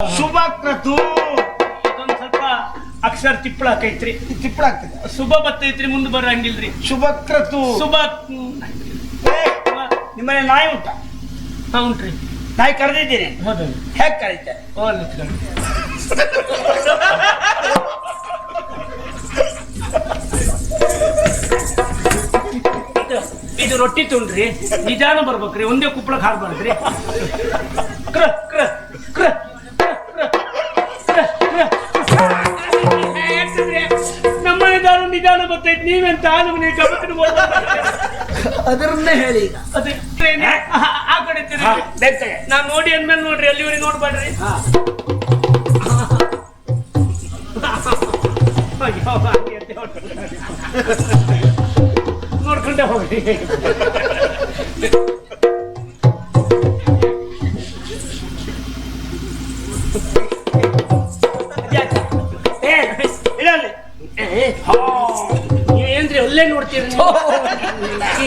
ಶುಭ ಕ್ರತು ಅದೊಂದ್ ಸ್ವಲ್ಪ ಅಕ್ಷರ ತಿಪ್ಪಳ ಹಾಕೈತ್ರಿ ತಿಪ್ಪಳ ಆಗ್ತದೆ ಶುಭ ಬತ್ತೈತ್ರಿ ಮುಂದೆ ಬರಂಗಿಲ್ರಿ ಶುಭ ಕ್ರತು ಶುಭ ಏ, ನಿಮ್ಮನೆ ನಾಯಿ ಉಂಟ? ಹೌನ್ರಿ ಉಂಟ್ರಿ. ನಾಯಿ ಕರೆದಿದ್ದೀನಿ ಹೌದು. ಹೇಗ್ ಕರೀತೆ? ಓ ನಿಂತ್ಕೊಳ್ಳಿ. ಇದು- ರೊಟ್ಟಿ ತುಂಡ್ರಿ ನಿಜಾನು ಬರ್ಬೇಕ್ರಿ ಒಂದೇ ಕುಪ್ಪಳಕ್ಕೆ ಕ್ರ ಕ್ರ ಕ್ರ, ನಿಧಾನ ಬರ್ತೈತಿ ನೀವೆಂತ ನಮ್ಗೆ ಅದರನ್ನೇ ಹೇಳಿ ಈಗ ಅದೇ ಆ ಕಡೆ ತಿರುಗಿ. ನಾನ್ ನೋಡಿ ಅಂದ್ಮೇಲೆ ನೋಡ್ರಿ ಅಲ್ಲಿವರೆಗೆ ನೋಡ್ಬೇಡ್ರಿ ಹಾ. ಅಯ್ಯೋ, ಹಂಗೆ ಅಂತ ಹೇಳ್ತಾರೆ. ನೋಡ್ಕೊಂಡೆ ಹೋಗ್ರಿ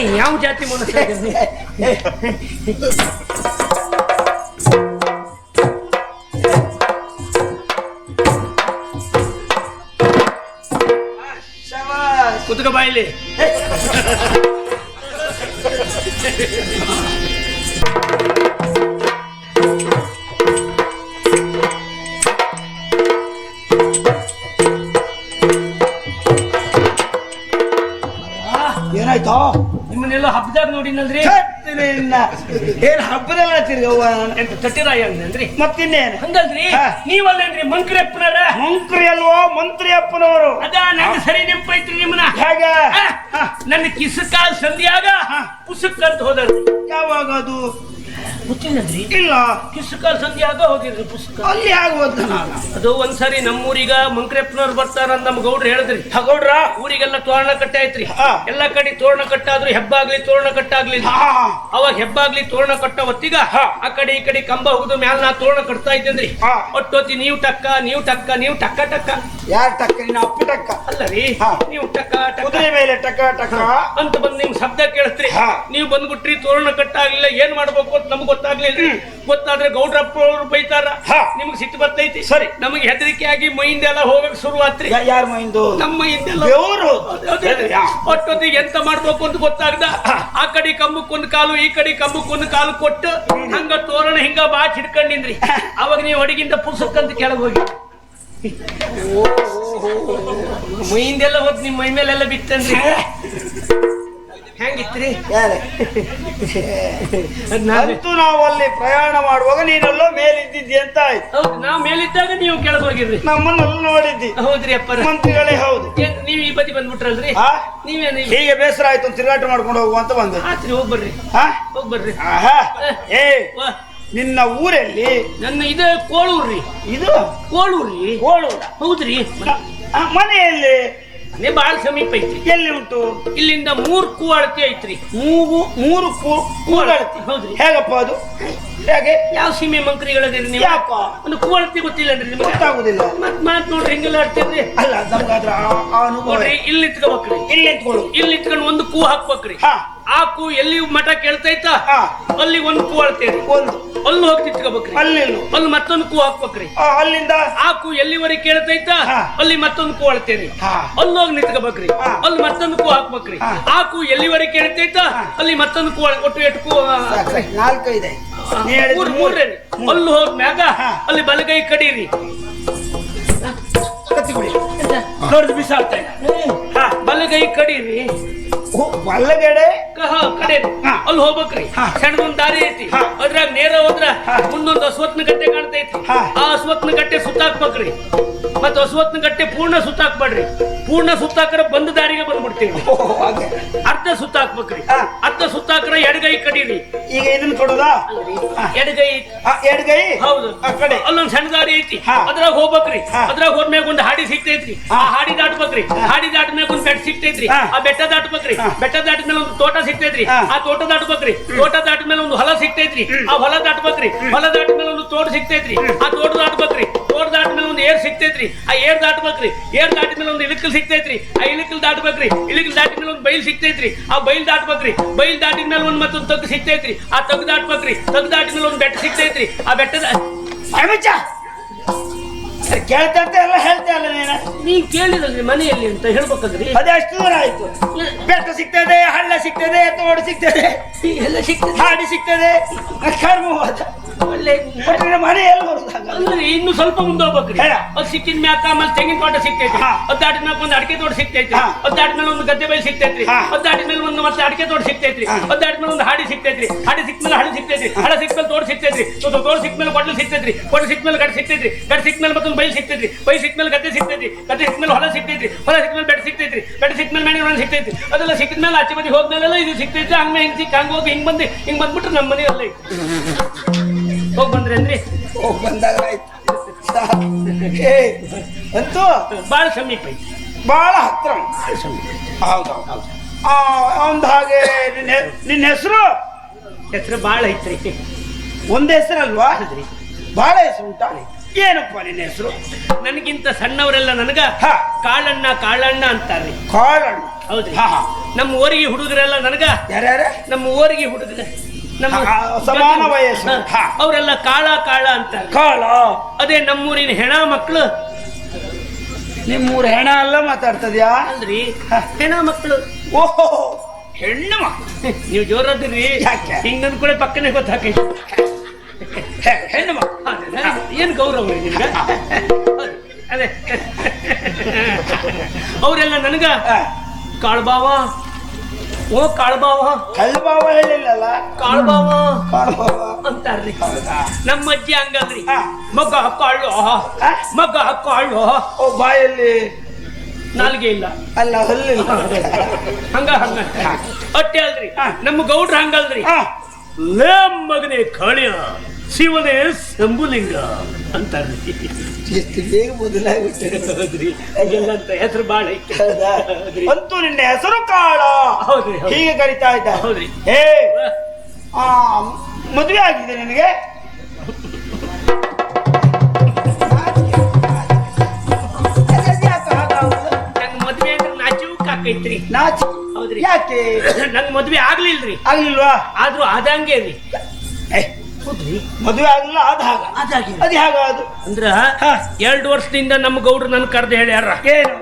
ಈ ಯಾವ ಜಾತಿ ಮನುಷ್ಯ ತಿರ್ಗವ್ವ ಎಂತ ತಟ್ಟಿರಾಯ ಅಂದ್ರಿ ಮತ್ತಿನ್ನೇನು? ಹಂಗಲ್ರಿ? ಹಾ. ನೀವಲ್ಲೇನ್ರಿ ಮಂಕ್ರಪ್ಪನರ ಮಂತ್ರಿ ಅಲ್ವೋ ಮಂತ್ರಿ ಅಪ್ಪನವರು ಅದ ನಂಗೆ ಸರಿ ನೆಂಪೈತ್ರಿ ನಿಮ್ಮನ್ನ. ಹೇಗ? ಆ, ನನ್ನ ಕಿಸಕ ಸಂಧಿಯಾಗ ಪುಸ್ತಕ ಅಂತ ಹೋದ್ರಿ ಯಾವಾಗ ಅದು ಗೊತ್ತಿಲ್ಲದ್ರಿ ಇಲ್ಲ. ಕಿಸಕ ಸಂಧ್ಯಾಗ ಹೋಗಿದ್ರಿ ಪುಸ್ತಕ? ಅಲ್ಲಿ ನಾನು. ಅದು ಒಂದ್ಸರಿ ನಮ್ಮೂರಿಗ ಮಂಕ್ರೆಪ್ಪನವ್ರು ಬರ್ತಾರ ಅಂತ ನಮ್ ಗೌಡ್ರು ಹೇಳಿದ್ರಿ. ಗೌಡ್ರ ಊರಿಗೆಲ್ಲ ತೋರಣ ಕಟ್ಟ ಐತ್ರಿ ಎಲ್ಲಾ ಕಡೆ ತೋರಣ ಕಟ್ಟಾದ್ರು ಹೆಬ್ಬಾಗ್ಲಿ ತೋರಣ ಕಟ್ಟಾಗ್ಲಿ ಅವಾಗ ಹೆಬ್ಬಾಗ್ಲಿ ತೋರಣ ಕಟ್ಟ ಹೊತ್ತಿಗ ಆ ಕಡೆ ಈ ಕಡೆ ಕಂಬ ಹೋಗುದು ಮ್ಯಾಲ ನಾ ತೋರಣ ಕಟ್ತಾ ಇದ್ದೇನ್ರಿ. ಹಾ. ಒಟ್ಟೊತ್ತಿ ನೀವು ಟಕ್ಕ ನೀವು ಟಕ್ಕ ನೀವು ಟಕ್ಕ ಟಕ್ಕ. ಯಾರ್ ಟಕ್ಕ? ನಿನ್ನ ಅಪ್ಪ ಟಕ್ಕ. ಅಲ್ಲ ರೀ ಹಾ. ನೀವು ಟಕ್ಕ ಟಕ್ಕ. ಕುದುರೆ ಮೇಲೆ ಟಕ್ಕ ಟಕ್ಕ. ಅಂತ ಬಂದ್ ನಿಮ್ ಶಬ್ದ ಕೇಳಿಸ್ರಿ. ನೀವು ಬಂದ್ಬಿಟ್ರಿ ತೋರಣ ಕಟ್ಟಾಗ್ಲಿಲ್ಲ ಏನ್ ಮಾಡ್ಬೇಕು ಅಂತ ನಮ್ಗೆ ಗೊತ್ತಾಗ್ಲಿಲ್ಲ ಗೊತ್ತಾದ್ರೆ ಗೌಡ್ರಪ್ಪ ಅವ್ರು ಬೈತಾರ. ನಿಮ್ಗೆ ಸಿಟ್ಟು ಬರ್ತೈತಿ. ಸರಿ. ನಮಗೆ ಹೆದರಿಕೆ ಆಗಿ ಮೈಯಿಂದೆಲ್ಲ ಹೋಗಕ್ ಶುರು ಆತ್ರಿ ಯಾರ ಮೈಂದು ನಮ್ಮ ಮೈಯಿಂದೆಲ್ಲ. ಒಟ್ಟೊತ್ತಿಗೆ ಎಂತ ಮಾಡ್ಬೇಕು ಅಂತ ಗೊತ್ತಾಗ್ದ. ಆ ಕಡೆ ಕಂಬಕ್ಕೊಂದು ಕಾಲು ಈ ಕಡೆ ಕಂಬಕ್ಕೊಂದು ಕಾಲು ಕೊಟ್ಟು ಹಂಗ ತೋರಣ ಹಿಂಗ ಬಾಚ್ ಹಿಡ್ಕೊಂಡಿನ್ರಿ ಅವಾಗ ನೀವು ಅಡಿಗಿಂತ ಪುಸ್ತಕ ಅಂತ ಕೆಳಗೆ ಹೋಗಿ. ಮೈಯಿಂದೆಲ್ಲ ಹೋದ್ ನಿಮ್ ಮೈ ಮೇಲೆಲ್ಲ ಬಿತ್ತನ್ರಿ ಹೆಂಗಿತ್ರಿ? ಯಾರೇ? ಅಂತೂ ನಾವು ಅಲ್ಲಿ ಪ್ರಯಾಣ ಮಾಡುವಾಗ ನೀನೆಲ್ಲೋ ಮೇಲಿದ್ದಿದ್ದಿ ಅಂತ ಆಯ್ತು. ಹೌದು ನಾವ್ ಮೇಲಿದ್ದಾಗ ನೀವು ಕೆಳಗೆ ಹೋಗಿರ್ರಿ ನಮ್ಮನ್ನೆಲ್ಲ ನೋಡಿದ್ದಿ. ಹೌದ್ರಿ ಅಪ್ಪ ಮಂತ್ರಿಗಳೇ ಹೌದು. ನೀವು ನೀವ್ ಈ ಬದಿ ಬಂದ್ಬಿಟ್ರಲ್ರಿ? ಆ? ನೀವೇನ್ ಹೀಗೆ ಬೇಸರ ಆಯ್ತು ಅಂತ ತಿರುಗಾಟ ಮಾಡ್ಕೊಂಡು ಹೋಗುವ ಅಂತ ಬಂದೆ. ಆತ್ರಿ ಹೋಗ್ ಬರ್ರಿ. ಹಾ? ಹೋಗ್ ಬರ್ರಿ. ಆಹಾ. ಏ ವಾ, ನಿನ್ನ ಊರಲ್ಲಿ? ನನ್ನ ಇದು ಕೋಳೂರ್ರಿ. ಇದು? ಕೋಳೂರ್ರಿ. ಕೋಳೂರ? ಹೌದ್ರಿ. ಆ, ಮನೆಯಲ್ಲಿ ಬಾಳ ಸಮೀಪ ಐತ್ರಿ. ಎಲ್ಲಿ ಉಂಟು? ಇಲ್ಲಿಂದ ಮೂರು ಕೂ ಅಳತಿ ಐತ್ರಿ. ಮೂಗು ಮೂರು ಕೂ- ಕೂಗಳತಿ ಹೌದ್ರಿ. ಹೇಗಪ್ಪ ಅದು? ಹೇಗೆ? ಯಾವ ಸೀಮೆ ಮಂತ್ರಿಗಳದಿರಿ ನೀವು? ಯಾಕ? ಒಂದು ಕೂ ಗೊತ್ತಿಲ್ಲ ರೀ ನಿಮ್ಗೆ? ಗೊತ್ತಾಗುದಿಲ್ಲ. ಮತ್ ಮಾತ್ ನೋಡ್ರಿ ಹೆಂಗೆಲ್ಲ ಆಡ್ತೀರ್ರಿ ಅಲ್ಲ ನಮ್ಗಾದ್ರ ನೋಡ್ರಿ ಇಲ್ಲಿ ನಿಂತ್ಕೋಬೇಕ್ರಿ ಇಲ್ಲಿ ಇಟ್ಕೊಳ್ಳಿ ಇಲ್ಲಿ ಇತ್ಕೊಂಡು ಒಂದು ಕೂ ಹಾಕ್ಬೇಕ್ರಿ. ಹಾ. ಆ ಕೂ ಎಲ್ಲಿ ಮಠ ಕೇಳ್ತೈತ ಅಲ್ಲಿ ಒಂದ್ ಕೂ ಅಳ್ತೇರಿ. ಒಂದು. ಅಲ್ಲಿ ಹೋಗಿ ನಿಂತ್ಕೋಬೇಕ್ರಿ ಅಲ್ಲಿ ಅಲ್ಲಿ ಮತ್ತೊಂದು ಕೂ ಹಾಕ್ಬೇಕ್ರಿ. ಅಲ್ಲಿಂದ? ಆಕು ಎಲ್ಲಿವರೆಗೆ ಕೇಳ್ತೈತ. ಅಲ್ಲಿ ಮತ್ತೊಂದು ಕೂ ಅಳ್ತೇರಿ. ಅಲ್ಲಿ ಹೋಗಿ ನಿಂತ್ಕೋಬೇಕ್ರಿ. ಅಲ್ಲಿ ಮತ್ತೊಂದು ಕೂ ಹಾಕ್ಬೇಕ್ರಿ. ಆಕು ಎಲ್ಲಿವರೆಗೆ ಕೇಳ್ತೈತ ಅಲ್ಲಿ ಮತ್ತೊಂದು ಕೂ ಒಟ್ಟು ಎಟ್ಟು ಕೂ ನಾಲ್ಕೈದು. ಮೂರ್ರಿ ಅಲ್ಲಿ ಹೋದ್ಮ್ಯಾಗ ಹಾ. ಅಲ್ಲಿ ಬಲಗೈ ಕಡೀರಿ. ಕತ್ತಿ ಬಿಡಿ ನೋಡಿದ್ ಬಿಸಾಡ್ತಾ ಬಲಗೈ ಕಡೀರಿ. ಕಹ ಕಡೆ. ಅಲ್ಲಿ ಹೋಗ್ಬೇಕ್ರಿ. ಹಾ. ದಾರಿ ಐತಿ. ಅದ್ರಾಗ ನೇರ ಹೋದ್ರ. ಮುಂದೊಂದು ಅಶ್ವತ್ನ ಗಟ್ಟೆ ಕಾಣ್ತೈತಿ. ಆ ಅಸ್ವತ್ನ ಗಟ್ಟೆ ಸುತ್ತಾಕ್ಬೇಕ್ರಿ. ಮತ್ತೆ ಅಸ್ವತ್ನ ಗಟ್ಟೆ ಪೂರ್ಣ ಸುತ್ತಾಕ್ಬೇಡ್ರಿ. ಪೂರ್ಣ ಸುತ್ತಾಕ್ರ ಬಂದ ದಾರಿಗೆ ಬಂದ್ಬಿಡ್ತೀವಿ. ಅರ್ಧ ಸುತ್ತಾಕ್ಬೇಕ್ರಿ. ಅರ್ಧ ಸುತ್ತಾಕ್ರ ಎಡಗೈ ಕಡೀರಿ. ಈಗ ಇದನ್ನ ಕೊಡುದ ಎಡಗೈ. ಎಡಗೈ? ಹೌದು. ಕಡೆ. ಅಲ್ಲೊಂದ್ ಸಣ್ಣ ದಾರಿ ಐತಿ. ಅದ್ರಾಗ ಹೋಗ್ಬೇಕ್ರಿ. ಅದ್ರಾಗ ಹೋದ್ಮ್ಯಾಗ ಒಂದ್ ಹಾಡಿ ಸಿಗ್ತೈತ್ರಿ. ಆ ಹಾಡಿ ದಾಟ್ಬೇಕ್ರಿ. ಹಾಡಿ ದಾಟ್ಮ್ಯಾಗ ಒಂದ್ ಬೆಟ್ಟ ಸಿಗ್ತೈತ್ರಿ. ಆ ಬೆಟ್ಟ ದಾಟ್ಬೇಕ್ರಿ. ಹಾ. ದಾಟಿದ ಮೇಲೆ ಒಂದು ತೋಟ ಸಿಗ್ತೈತ್ರಿ. ಆ ತೋಟ ದಾಟ್ಬೇಕ್ರಿ. ತೋಟ ದಾಟಿದ ಮೇಲೆ ಒಂದು ಹೊಲ ಸಿಗ್ತೈತ್ರಿ. ಆ ಹೊಲ ದಾಟ್ಬೇಕ್ರಿ. ಹೊಲ ದಾಟಿದ ಮೇಲೆ ಒಂದು ತೋಟ ಸಿಗ್ತೈತ್ರಿ. ಆ ತೋಟ ದಾಟ್ಬೇಕ್ರಿ. ತೋಟ ದಾಟ್ಮೇಲೆ ಒಂದು ಏರ್ ಸಿಗ್ತೈತ್ರಿ. ಆ ಏರ್ ದಾಟ್ಬೇಕ್ರಿ. ಏರ್ ದಾಟಿದ್ಮೇಲೆ ಒಂದು ಇಳಕಲ್ ಸಿಗ್ತೈತ್ರಿ. ಆ ಇಳಕಲ್ ದಾಟ್ಬೇಕ್ರಿ. ಇಳಕಲ್ ದಾಟಿದ್ಮೇಲೆ ಒಂದು ಬೈಲ್ ಸಿಗ್ತೈತ್ರಿ. ಆ ಬೈಲ್ ದಾಟ್ಬೇಕ್ರಿ. ಬೈಲ್ ದಾಟಿದ್ಮೇಲೆ ಒಂದು ಮತ್ತೊಂದು ತಗ್ಗು ಸಿಗ್ತೈತ್ರಿ. ಆ ತಗ್ಗು ದಾಟ್ಬೇಕ್ರಿ. ತಗ್ಗು ದಾಟಿದ್ಮೇಲೆ ಒಂದು ಬೆಟ್ಟ ಸಿಗ್ತೈತ್ರಿ. ಆ ಬೆಟ್ಟದ ಅಮಿಚ ಕೇಳ್ತಂತ ಎಲ್ಲ ಹೇಳ್ತೆ ಅಲ್ಲ ನೀನು? ನೀನ್ ಕೇಳಿದ್ರಿ ಮನೆಯಲ್ಲಿ ಅಂತ ಹೇಳ್ಬೇಕಂದ್ರಿ ಅದೇ ಅಷ್ಟು ದೂರ ಆಯ್ತು. ಬೆಟ್ಟ ಸಿಗ್ತದೆ ಹಳ್ಳ ಸಿಗ್ತದೆ ತೋಡು ಸಿಗ್ತದೆ ಎಲ್ಲ ಸಿಗ್ತದೆ. ಹಾಡಿ ಸಿಗ್ತದೆ ಕರ್ಮವಾದ ಒಳ್ಳೆ ಮನೆ ಎಲ್ಲಿ ಅಂದ್ರೆ ಇನ್ನು ಸ್ವಲ್ಪ ಮುಂದೆ ಹೋಗ್ಬೇಕ್ರಿ. ಅದು ಸಿಕ್ಕಿದ ಮ್ಯಾಕ ಆಮೇಲೆ ತೆಂಗಿನ ತೋಟ ಸಿಗ್ತೈತಿ. ಅದಾಡಿ ಮೇಲೆ ಒಂದು ಅಡಿಕೆ ತೋಟ ಸಿಗ್ತೈತಿ. ಹಾ. ಅದ್ ಮೇಲೆ ಒಂದು ಗದ್ದೆ ಬೈಲ್ ಸಿಗ್ತೈತ್ರಿ ಹಾ. ಅದ್ ದಾಟಿದ ಮೇಲೆ ಒಂದು ಮತ್ತೆ ಅಡಿಕೆ ತೋಟ ಸಿಗ್ತೈತ್ರಿ ಹಾ. ಅದ್ ದಾಟಿದ ಮೇಲೆ ಒಂದು ಹಾಡಿ ಸಿಗ್ತೈತ್ರಿ ಹಾಡಿ ಸಿಕ್ಮೇಲೆ ಹಳಿ ಸಿಗ್ತೈತ್ರಿ ಹಳ ಸಿಕ್ತೈತಿ ತೋಟ ಸಿಗ್ತೈತ್ರಿ ತೋಟ ತೋಟ ಸಿಕ್ಮೇಲೆ ಕೊಡ್ಲು ಸಿಗ್ತೈತ್ರಿ ಸಿಕ್ಕ ಮೇಲೆ ಗಡ್ ಸಿಗ್ತೈತ್ರಿ ಗಡ್ ಸಿಕ್ಮೇಲೆ ಮತ್ತೊಂದು ಬೈಲ್ ಸಿಗ್ತೈತಿ ಬೈಲ್ ಸಿಕ್ಮೇಲೆ ಗದ್ದೆ ಸಿಗ್ತೈತಿ ಗದ್ದೆ ಸಿಕ್ಮೇಲೆ ಹೊಲ ಸಿಗ್ತೈತಿ ಹೊಲ ಸಿಕ್ಮೇಲೆ ಬೆಟ್ಟ ಸಿಗ್ತೈತಿ ಬೆಟ್ಟ ಸಿಕ್ಮೇಲೆ ಮನೆ ಒಳಗೆ ಸಿಗ್ತೈತಿ ಅದೆಲ್ಲ ಸಿಕ್ಕಿದ್ಮೇಲೆ ಆಚೆ ಬದಿ ಹೋದ್ಮೇಲೆಲ್ಲ ಇದು ಸಿಗ್ತೈತಿ ಹಂಗೆ ಹಿಂಗೆ ಸಿಕ್ಕ ಹಂಗೆ ಹೋಗಿ ಹಿಂಗ್ ಬಂದು ಹಿಂಗೆ ಬಂದ್ಬಿಟ್ರೆ ನಮ್ಮ ಮನೆ ಅಲ್ಲಿ ಹೋಗಿ ಬಂದ್ರಿ ಅಂದ್ರಿ? ಹೋಗ್ ಬಂದಾಗ ಅಂತೂ ಬಾಳ ಸಮೀಪ ಐತಿ. ಬಹಳ ಹತ್ರ ಹೌದೌದು ಅವನ್ ಹಾಗೆ ನಿನ್ನ ನಿನ್ನ ಹೆಸರು? ಹೆಸರು ಬಾಳ ಐತ್ರಿ. ಒಂದ್ ಹೆಸರಲ್ವಾ? ಅಲ್ವಾ ಭಾಳ ಹೆಸರು ಉಂಟಾ? ಏನಪ್ಪ ನಿನ್ನ ಹೆಸರು? ನನಗಿಂತ ಸಣ್ಣವರೆಲ್ಲ ನನಗ ಹಾ. ಕಾಳಣ್ಣ ಕಾಳಣ್ಣ ಅಂತಾರೆ. ಕಾಳಣ್ಣ. ಹೌದು ನಮ್ಮ ಊರಿಗೆ ಹುಡುಗರೆಲ್ಲ ನನಗ? ಯಾರ್ಯಾರ? ನಮ್ಮ ಊರಿಗೆ ಹುಡುಗರ. ನಮ್ಮ ಸಮಾನ ವಯಸ್ಸು. ಅವರೆಲ್ಲ ಕಾಳ ಕಾಳ ಅಂತ ಕಾಳ. ಅದೇ ನಮ್ಮೂರಿನ ಹೆಣ ಮಕ್ಕಳು ನಿಮ್ಮೂರ ಹೆಣ ಅಲ್ಲ ಮಾತಾಡ್ತದ್ಯಾ? ಅಲ್ರಿ. ಹೆಣ ಮಕ್ಕಳು ಓಹೋ. ಹೆಣ್ಣು ಮಕ್ಕಳು ನೀವು ಜೋರದ್ರಿ ಯಾಕೆ? ಹಿಂಗ್ ಅಂದ್ಕೊಳ್ಳಿ ಪಕ್ಕನೆ ಗೊತ್ತಾಕೈತಿ. ಹೆಣ್ಣು ಏನು? ಗೌರವ ರೀ ನಿಮ್ಗೆ? ಅದೇ. ಅವರೆಲ್ಲ ನನಗ ಕಾಳ್ಬಾವ ಓ ಕಾಳ್ಬಾವ ಕಳ್ಬಾವ ಹೇಳಿಲ್ಲಲ್ಲ? ಕಾಳ್ಬಾವ ಕಾಳ ಬಾವ ಅಂತಾರ್ರಿ? ನಮ್ಮ ಅಜ್ಜಿ ಹಂಗಲ್ರಿ. ಹಾ. ಮಗ ಕಾಳು? ಮಗ ಕಾಳು ಓ ಬಾಯಲ್ಲಿ ನಾಲ್ಗೆ ಇಲ್ಲ. ಅಲ್ಲ ಹಲ್ಲಿಲ್ಲ ಹಂಗ ಹಂಗ. ಅಟ್ಟೆ ಅಲ್ರಿ. ನಮ್ಮ ಗೌಡ್ರ ಹಂಗಲ್ರಿ. ಲೇ ಮಗನೇ ಕಾಳ್ಯ. ಶಿವನೇ ಶಂಭುಲಿಂಗ ಅಂತಾರೆ. ಎಷ್ಟು ಬೇಗ ಹೀಗೆಲ್ಲ ಅಂತ ಹೆಸರು ಬಾಳ? ಅಂತೂ ನಿನ್ನ ಹೆಸರು ಕಾಳ. ಹೌದ್ರಿ. ಹೀಗೆ ಕರಿತಾ ಇದ್ದ. ಹೌದ್ರಿ. ಹೇ ಆ ಮದುವೆ ಆಗಿದೆ ನಿನಗೆ? ನಂಗ್ ಮದ್ವೆ ಅಂದ್ರೆ ನಾಚಿವುಕ್ ಆಕೈತ್ರಿ. ನಾಚಿ ಹೌದ್ರಿ. ಯಾಕೆ? ನಂಗೆ ಮದ್ವೆ ಆಗ್ಲಿಲ್ರಿ. ಆಗ್ಲಿಲ್ವಾ? ಆದ್ರೂ ಆದಂಗೆ ರೀ ಏ, ಮದುವೆ? ಆಗಲಿಲ್ಲ ಅದ ಹಾಗ. ಅದಾಗಿ ಅದು ಹಾಗ ಅದು? ಅಂದ್ರ ಹಾ. ಎರಡು ವರ್ಷದಿಂದ ನಮ್ಮ ಗೌಡ್ರು ನನ್ ಕರ್ದು ಹೇಳ್ಯಾರ. ಏನು?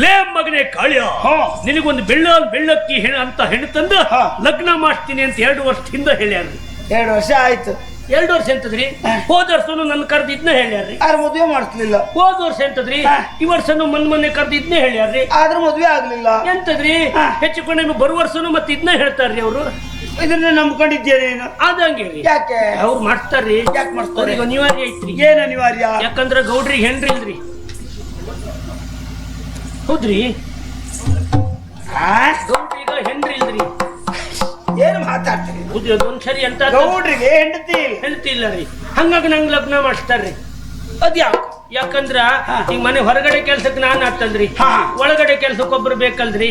ಲೇ ಮಗನೇ ಕಾಳ್ಯ ಹಾ. ನಿನಗೊಂದು ಬೆಳ್ಳ ಬೆಳ್ಳಕ್ಕಿ ಅಂತ ಹೆಣ್ಣು ತಂದು. ಲಗ್ನ ಮಾಡ್ತೀನಿ ಅಂತ ಎರಡು ವರ್ಷದಿಂದ ಹೇಳ್ಯಾರ. ಎರಡು ವರ್ಷ ಆಯ್ತು. ಎರಡು ವರ್ಷ ಎಂತದ್ರಿ. ಹೋದ ವರ್ಷನು ನನ್ನ ಕರ್ದು ಇದ್ನ ಹೇಳ್ಯಾರ್ರಿ. ಯಾರು ಮದುವೆ ಮಾಡಿಸ್ಲಿಲ್ಲ. ಹೋದ ವರ್ಷ ಎಂತದ್ರಿ? ಈ ವರ್ಷನು ಮನ್ ಮೊನ್ನೆ ಕರೆದಿದ್ನ ಇದ್ನೇ ಹೇಳ್ಯಾರ್ರಿ. ಆದ್ರೆ ಮದುವೆ ಆಗ್ಲಿಲ್ಲ. ಎಂತದ್ರಿ. ಹೆಚ್ಚು ಕಡಿಮೆ ಬರುವ ವರ್ಷನು ಮತ್ತೆ ಇದನ್ನ ಹೇಳ್ತಾರ್ರಿ ಅವರು. ಇದನ್ನ ನಂಬ್ಕೊಂಡಿದ್ದೇನೆ ಅದಂಗೆ ಆದಂಗೆ ಯಾಕೆ? ಅವ್ರು ಮಾಡ್ತಾರ್ರಿ. ಯಾಕೆ ಮಾಡ್ತಾರೆ? ಅನಿವಾರ್ಯ ಐತ್ರಿ. ಏನ್ ಅನಿವಾರ್ಯ? ಯಾಕಂದ್ರ ಗೌಡ್ರಿಗೆ ಹೆಣ್ರಿ ಇಲ್ರಿ. ಹೌದ್ರಿ? ಆ? ಈಗ ಹೆಂಡ್ರಿ ಇಲ್ರಿ. ಏನು ಮಾತಾಡ್ತೀರಿ? ಉದ್ಯೋಗ ಸರಿ ಅಂತ ಗೌಡ್ರಿಗೆ ಹೆಂಡತಿ ಇಲ್ಲ. ಹೆಣ್ತಿ ಇಲ್ಲ ರೀ. ಹಂಗಾಗಿ ನಂಗ್ ಲಗ್ನ ಮಾಡಿಸ್ತಾರ್ರಿ. ಅದ್ಯಾಕೆ ಯಾಕಂದ್ರ. ಈಗ ಮನೆ ಹೊರಗಡೆ ಕೆಲ್ಸಕ್ಕೆ ನಾನು ಆಗ್ತಲ್ರಿ. ಹಾ. ಒಳಗಡೆ ಕೆಲ್ಸಕ್ಕೆ ಒಬ್ರು ಬೇಕಲ್ರಿ.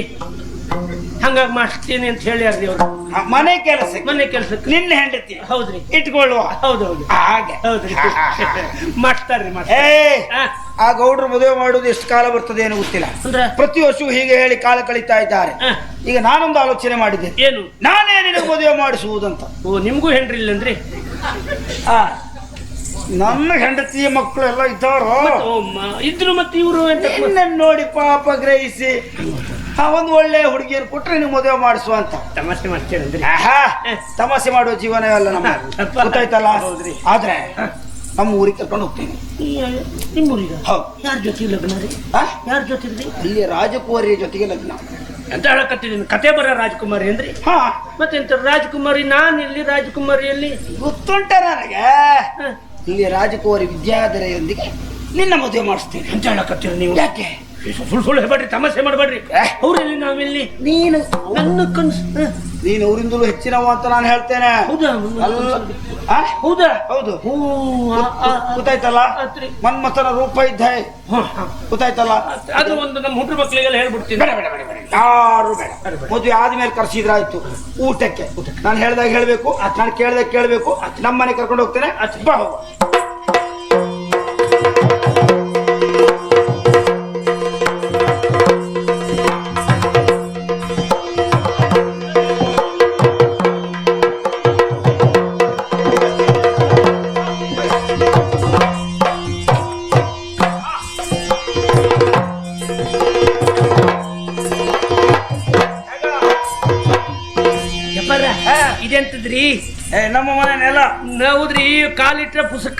ಹಂಗಾಗಿ ಮಾಡಿಸ್ತೀನಿ ಅಂತ ಹೇಳಿ ಅವ್ರು. ಆ, ಮನೆ ಕೆಲಸ ಮನೆ ಕೆಲ್ಸಕ್ಕೆ. ನಿನ್ನ ಹೆಂಡತಿ. ಹೌದ್ರಿ. ಇಟ್ಕೊಳ್ಳುವ. ಹೌದೌದು ಹಾಗೆ. ಹೌದ್ರಿ. ಹಾ, ಹಾ, ಹಾ. ಮಾಡ್ತಾರ್ರಿ ಮಾಡ್ತಾರೆ ಏ ಆ ಗೌಡ್ರು ಮದುವೆ ಮಾಡುವುದು ಎಷ್ಟು ಕಾಲ ಬರ್ತದೆ ಏನು ಗೊತ್ತಿಲ್ಲ. ಅಂದ್ರ? ಪ್ರತಿ ವರ್ಷವೂ ಹೀಗೆ ಹೇಳಿ ಕಾಲ ಕಳೀತಾ ಇದ್ದಾರೆ. ಈಗ ನಾನೊಂದು ಆಲೋಚನೆ ಮಾಡಿದ್ದೆ ಏನು? ನಾನೇ ನಿನಗೆ ಮದುವೆ ಮಾಡಿಸುವುದಂತ. ಓ ನಿಮ್ಗೂ ಇಲ್ಲ ಇಲ್ಲಂದ್ರಿ ಆ, ನನ್ನ ಹೆಂಡತಿಯ ಮಕ್ಕಳು ಎಲ್ಲ ಇದ್ದಾರೋ? ಓ, ಮ- ಇದ್ರು ಮತ್ತೆ ಇವರು ಎಂತ? ನಿನ್ನನ್ನು ನೋಡಿ ಪಾಪ ಗ್ರಹಿಸಿ ಆ ಒಂದು ಒಳ್ಳೆ ಹುಡುಗಿಯರು ಕೊಟ್ರೆ ನೀವು ಮದುವೆ ಮಾಡಿಸುವ ಅಂತ. ತಮಾಷೆ ಮಾಡ್ತೀರಂದ್ರಿ ಆಹಾ, ತಮಾಷೆ ಮಾಡುವ ಜೀವನವಲ್ಲ ನಮ್ಮ. ಗೊತ್ತಾಯ್ತಲ್ಲ? ಹೌದ್ರಿ. ಆದ್ರೆ ನಮ್ಮ ಊರಿಗೆ ಕರ್ಕೊಂಡು ಹೋಗ್ತೀನಿ. ನಿಮ್ಮೂರಿಗ? ಹೌದು ಯಾರ ಜೊತೆ ಲಗ್ನ ರೀ? ಆ? ಯಾರ ಜೊತೆ ರೀ ಅಲ್ಲಿ ರಾಜಕುಮಾರಿಯ ಜೊತೆಗೆ ಲಗ್ನ. ಅಂತ ಹೇಳಕತ್ತಿದ್ದೀನಿ ಕತೆ ಬರ ರಾಜಕುಮಾರಿ ಅಂದ್ರಿ ಹಾ. ಮತ್ತೆಂತ ರಾಜಕುಮಾರಿ? ನಾನು ಇಲ್ಲಿ ರಾಜಕುಮಾರಿಯಲ್ಲಿ. ಗೊತ್ತುಂಟ ನನಗೆ. ಇಲ್ಲಿ ರಾಜಕುಮಾರಿ ವಿದ್ಯಾಧರೆಯೊಂದಿಗೆ ನಿನ್ನ ಮದುವೆ ಮಾಡಿಸ್ತೀನಿ. ಅಂತ ಹೇಳಕತ್ತೀರಿ ನೀವು? ಯಾಕೆ? ಸುಳ್ಳು ಸುಳ್ಳು ಹೇಳ್ಬೇಡ್ರಿ ತಮಾಷೆ ಮಾಡ್ಬೇಡ್ರಿ. ಅವ್ರೆಲ್ಲಿ ನಾವೆಲ್ಲಿ? ನೀನು. ನನ್ನ ಕನ್ಸು. ನೀನು ಅವರಿಂದಲೂ ಹೆಚ್ಚಿನವ ಅಂತ ನಾನು ಹೇಳ್ತೇನೆ. ಹೌದಾ? ಹೌದಾ? ಹೌದು. ಗೊತ್ತಾಯ್ತಲ್ಲ. ಮನ್ಮಥನ ರೂಪ ಇದ್ದೆ. ಗೊತ್ತಾಯ್ತಲ್ಲ? ಅದು ಒಂದು ನಮ್ಮ ಹುಡುಗ ಮಕ್ಳಿಗೆಲ್ಲ ಹೇಳ್ಬಿಡ್ತೀನಿ. ಬೇಡ ಬೇಡ ಬೇಡ ಬೇಡ. ಯಾರು ಬೇಡ. ಮದುವೆ ಆದ್ಮೇಲೆ ಕರ್ಸಿದ್ರಾಯ್ತು. ಊಟಕ್ಕೆ. ನಾನು ಹೇಳ್ದಾಗ ಹೇಳ್ಬೇಕು. ನಾನು ಕೇಳ್ದಾಗ ಕೇಳ್ಬೇಕು. ನಮ್ಮ ಮನೆ ಕರ್ಕೊಂಡು ಹೋಗ್ತೇನೆ. ಬಾ ಹೋಗು.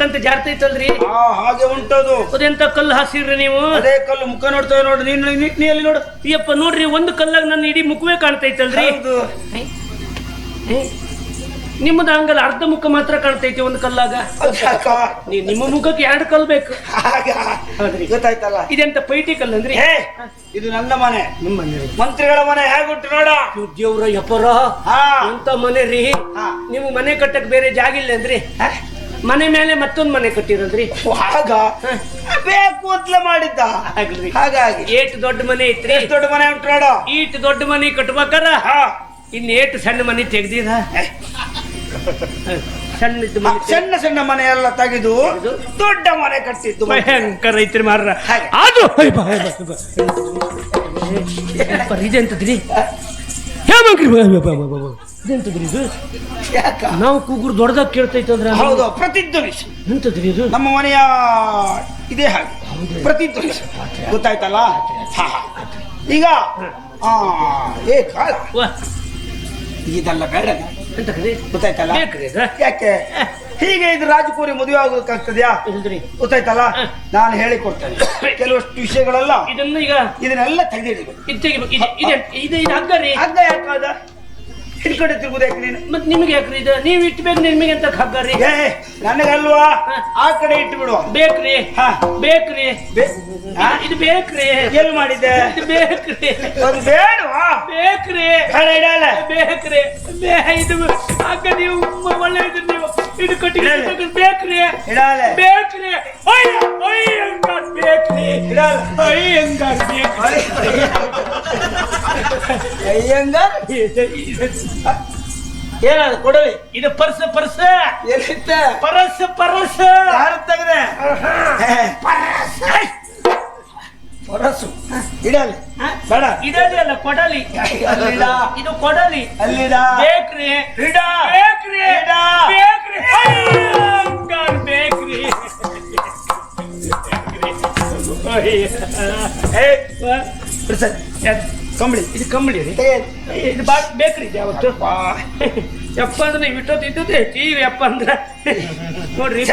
ಪುಸ್ತಕಂತ ಜಾರ್ತೈತಲ್ರಿ ಆ ಹಾಗೆ ಉಂಟದು. ಅದೆಂತ ಕಲ್ಲು ಹಾಸಿರ್ರಿ ನೀವು? ಅದೇ ಕಲ್ಲು ಮುಖ ನೋಡ್ತೇವೆ ನೋಡ್ರಿ ನೀನು ನೀ- ಅಲ್ಲಿ ನೋಡು. ಯಪ್ಪ ನೋಡ್ರಿ ಒಂದು ಕಲ್ಲಾಗ ನನ್ನ ಇಡೀ ಮುಖವೇ ಕಾಣ್ತೈತಲ್ರಿ ಹೌದು. ನಿಮ್ಮದ ಹಂಗಲ್ಲ ಅರ್ಧ ಮುಖ ಮಾತ್ರ ಕಾಣ್ತೈತಿ ಒಂದು ಕಲ್ಲಾಗ. ನೀ- ನಿಮ್ಮ ಮುಖಕ್ಕೆ ಎರಡು ಕಲ್ ಬೇಕು. ಗೊತ್ತಾಯ್ತಲ್ಲ? ಇದೆಂತ ಪೈಟಿ ಕಲ್ ಅಂದ್ರಿ? ಇದು ನನ್ನ ಮನೆ. ನಿಮ್ಮ ಮನೆ ಮಂತ್ರಿಗಳ ಮನೆ ಹೇಗುಂಟು ನೋಡ. ದೇವ್ರ ಯಪರ ಹಾ. ಅಂತ ಮನೆ ರೀ. ನೀವು ಮನೆ ಕಟ್ಟಕ್ ಬೇರೆ ಜಾಗ ಇಲ್ಲ ಅಂದ್ರಿ? ಮನೆ ಮೇಲೆ ಮತ್ತೊಂದು ಮನೆ ಕಟ್ಟಿರೋದ್ರಿ ಆಗ ಬೇಕು ಅಂತಲೇ ಮಾಡಿದ್ದ ಆಗ್ಲಿ ಹಾಗಾಗಿ ಏಟ್ ದೊಡ್ಡ ಮನೆ ಐತ್ರಿ ಎಷ್ಟು ದೊಡ್ಡ ಮನೆ ಉಂಟು ನೋಡ ಈಟ್ ದೊಡ್ಡ ಮನೆ ಕಟ್ಬೇಕಾರ ಹಾ ಇನ್ ಏಟ್ ಸಣ್ಣ ಮನೆ ತೆಗ್ದಿದ ಸಣ್ಣ ಮನೆ ಸಣ್ಣ ಸಣ್ಣ ಮನೆ ಎಲ್ಲ ತೆಗೆದು ದೊಡ್ಡ ಮನೆ ಕಟ್ಟಿದ್ದು ಭಯಂಕರ ಐತ್ರಿ ಮಾರ್ರ. ಅದು ಹೊಯ್ ಬಾ, ಬಾ. ಇದೆಂತದ್ರಿ ಇದು ನಾವು ಕೂಗುರು ದೊಡ್ಡದಾಗ ಕೇಳ್ತೈತಂದ್ರ ಹೌದು ಪ್ರತಿಧ್ವನಿಸಿ ಎಂತದ್ರಿ ಇದು ನಮ್ಮ ಮನೆಯ ಇದೇ ಹಾಗೆ ಪ್ರತಿಧ್ವನಿಸಿ ಗೊತ್ತಾಯ್ತಲ್ಲ ಹಾ ಹಾ. ಈಗ ಆ ಏ ಕಾಳ ವಾ, ಇದೆಲ್ಲ ಬೇಡ ಎಂತಕ್ರಿ ಗೊತ್ತಾಯ್ತಲ್ಲ? ಬೇಕ್ರಿ ಇದು? ಯಾಕೆ? ಹೀಗೆ ಇದು ರಾಜಕುರಿ ಮದುವೆ ಆಗೋದಕ್ಕಾಗ್ತದ್ಯಾ ಇಲ್ರಿ. ಗೊತ್ತಾಯ್ತಲ್ಲ. ನಾನು ಹೇಳಿಕೊಡ್ತೇನೆ. ಕೆಲವಷ್ಟು ವಿಷಯಗಳೆಲ್ಲ ಇದನ್ನ ಈಗ ಇದನ್ನೆಲ್ಲ ತೆಗೆದಿಡಬೇಕು ಇದು ತೆಗಿಬೇಕು. ಇದು ಇದೆ ಇದು ಇದು ಹಗ್ಗ ರೀ. ಹಗ್ಗ ಯಾಕಾದ ಹಿಡ್ಕಡೆ ತಿರುಗುದಕ್ಕೆ ನೀನು? ಮತ್ ನಿಮ್ಗೆ ಯಾಕ್ರಿ ಇದು? ನೀವ್ ಇಟ್ಬೇಕು ನಿಮಗೆ ಅಂತ ಹಗ್ಗ ರೀ? ಏ ನನಗಲ್ವಾ. ಆ ಕಡೆ ಇಟ್ಟು ಬಿಡುವ ಬೇಕ್ರಿ. ಹಾ. ಬೇಕ್ರಿ. ಬೇ-? ಇದು- ಇದು ಬೇಕ್ರಿ ಎಲ್ಲಿ ಮಾಡಿದ್ದೆ ಇದು ಬೇಕ್ರಿ ಅದು ಬೇಡವಾ ಬೇಕ್ರಿ ಬೇಡ ಇಡಲ್ಲ ಬೇಕ್ರಿ ಬೇ ಇದು ಹಗ್ಗ ನೀವು ಮ- ಒಳ್ಳೆ ಇದು ನೀವು ಇದು ಕಟ್ಟಿ ಇಡಲ್ಲ. ಬೇಕ್ರಿ ಇಡಲ್ಲ ಬೇಕ್ರಿ ಅಯ್ಯ ಅಯ್ಯಂಗಾರ್ ಬೇಕ್ರಿ ಇಡಲ್ಲ ಅಯ್ಯಂಗಾರ್ ಬೇಕ್ರಿ ಅಯ್ಯಂಗಾರ್ ಏನಾದ ಕೊಡಲಿ ಇದು ಪರ್ಸ ಪರ್ಸ ಎಲ್ಲಿತ್ತ ಪರಸ್ ಪರಸ್ ಯಾರು ತೆಗೆದೆ ಹೊರಸು. ಇಡಲಿ. ಬೇಡ. ಇದಲ್ಲ ಅಲ್ಲ ಕೊಡಲಿ. ಅಲ್ಲಿಡ ಇದು ಕೊಡಲಿ. ಅಲ್ಲಿಡ ಬೇಕ್ರಿ. ಇಡ. ಬೇಕ್ರಿ. ಇಡ. ಬೇಕ್ರಿ. ಅಯ್ಯಂಗಾರ್ ಬೇಕ್ರಿ. ಕಂಬಳಿ. ಇದು ಕಂಬಳಿ ರೀ. ಇದು ಬಾ ಬೇಕ್ರಿ ಇದು ಯಾವತ್ತು? ಯಪ್ಪ. ಅಂದ್ರೆ ನೀವು ಇಟ್ಟೊತ್ತು ಟಿ ಯಪ್ಪ ಅಂದ್ರೆ. ನೋಡ್ರಿ.